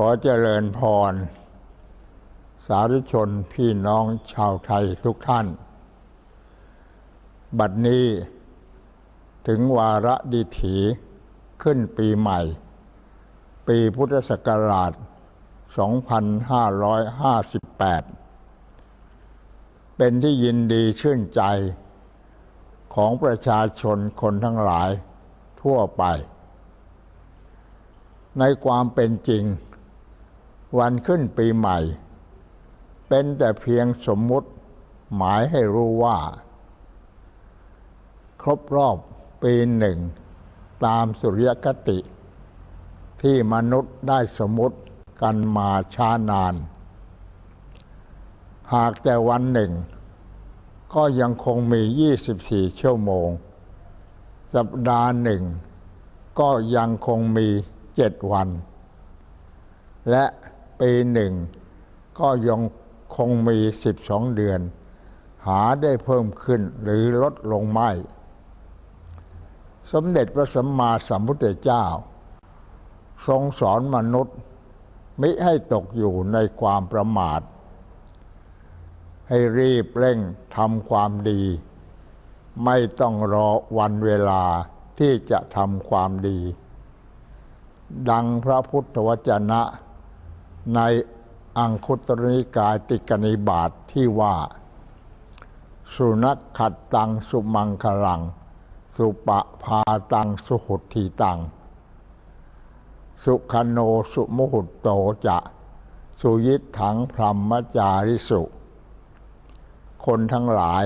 ขอเจริญพร สาธุชนพี่น้องชาวไทยทุกท่าน บัดนี้ ถึงวาระดิถีขึ้นปีใหม่ ปีพุทธศักราช 2558 เป็นที่ยินดีชื่นใจของประชาชนคนทั้งหลายทั่วไป ในความเป็นจริง วันขึ้นปีใหม่ เป็นแต่เพียงสมมุติหมายให้รู้ว่า ครบรอบปีหนึ่ง ตามสุริยคติ ที่มนุษย์ได้สมมติกันมาช้านาน หากแต่วันหนึ่ง ก็ยังคงมี 24 ชั่วโมง สัปดาห์หนึ่ง ก็ยังคงมี7วัน และ ปีหนึ่ง ก็ยังคงมี 12 เดือน หาได้เพิ่มขึ้นหรือลดลงไม่ สมเด็จพระสัมมาสัมพุทธเจ้า ทรงสอนมนุษย์มิให้ตกอยู่ในความประมาท ให้รีบเร่งทำความดี ไม่ต้องรอวันเวลาที่จะทำความดี ดังพระพุทธวจนะ ในอังคุตรนิกายติกนิบาตทที่ว่า สุนัขขัดตังสุมังคลัง สุปะพาตังสุหุทีตัง สุขโนสุมุหุตโตจะ สุยิถังพรหมจาริสุ คนทั้งหลาย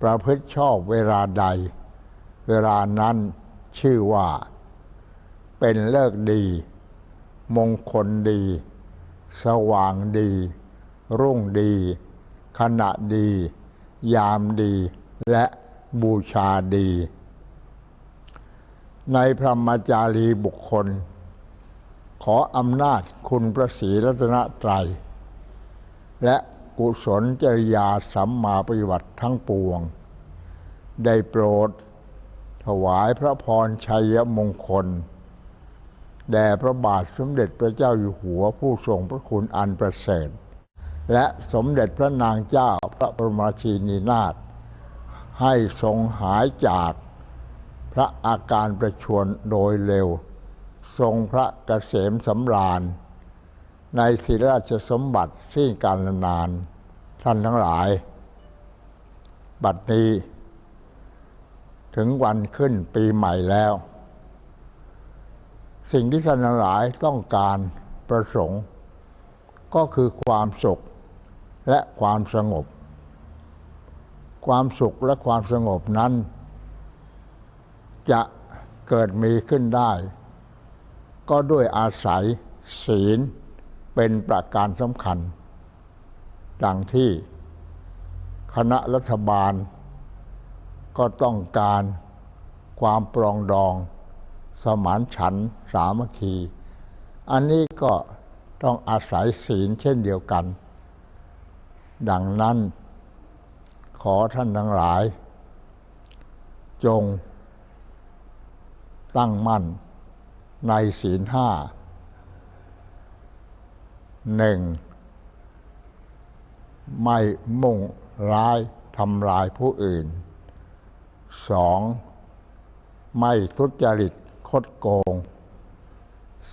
ประพฤติชอบเวลาใด เวลานั้นชื่อว่า เป็นเลิกดี มงคลดี สว่างดี รุ่งดี ขณะดี ยามดี และบูชาดี ในพระมจารีบุคคล ขออำนาจคุณพระศรีรัตนตรัย และกุศลจริยาสัมมาปฏิบัติทั้งปวง ได้โปรด ถวายพระพรชัยมงคล แด่พระบาทสมเด็จพระเจ้าอยู่หัวผู้ทรงพระคุณอันประเสริฐและสมเด็จพระนางเจ้าพระบรมชินีนาถให้ทรงหายจากพระอาการประชวรโดยเร็ว ทรงพระเกษมสำราญ ในศิราชสมบัติสิ้นการนาน ท่านทั้งหลาย บัดนี้ ถึงวันขึ้นปีใหม่แล้ว สิ่งที่ท่านทั้งหลายต้องการประสงค์ ก็คือความสุขและความสงบ ความสุขและความสงบนั้น จะเกิดมีขึ้นได้ ก็ด้วยอาศัยศีลเป็นประการสำคัญ ดังที่คณะรัฐบาลก็ต้องการความปรองดอง สมานฉันท์สามัคคี อันนี้ก็ต้องอาศัยศีลเช่นเดียวกัน ดังนั้น ขอท่านทั้งหลาย จง ตั้งมั่นในศีลห้าหนึ่งไม่มุ่งร้ายทำลายผู้อื่นสองไม่ทุจริต คดโกง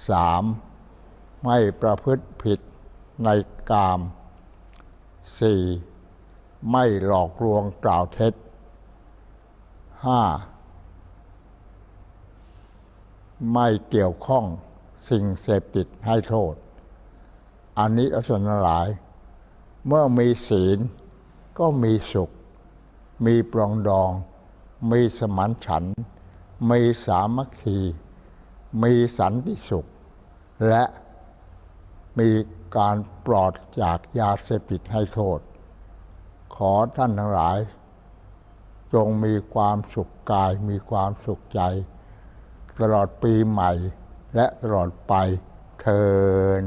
สามไม่ประพฤติผิดในกามสี่ไม่หลอกลวงกล่าวเท็จห้าไม่เกี่ยวข้องสิ่งเสพติดให้โทษ อันนี้อสนหลาย เมื่อมีศีลก็มีสุข มีปรองดอง มีสมานฉันท์ มีสามัคคี มีสันติสุข และมีการปลอดจากยาเสพติดให้โทษ ขอท่านทั้งหลาย จงมีความสุขกายมีความสุขใจ ตลอดปีใหม่และตลอดไปเทิน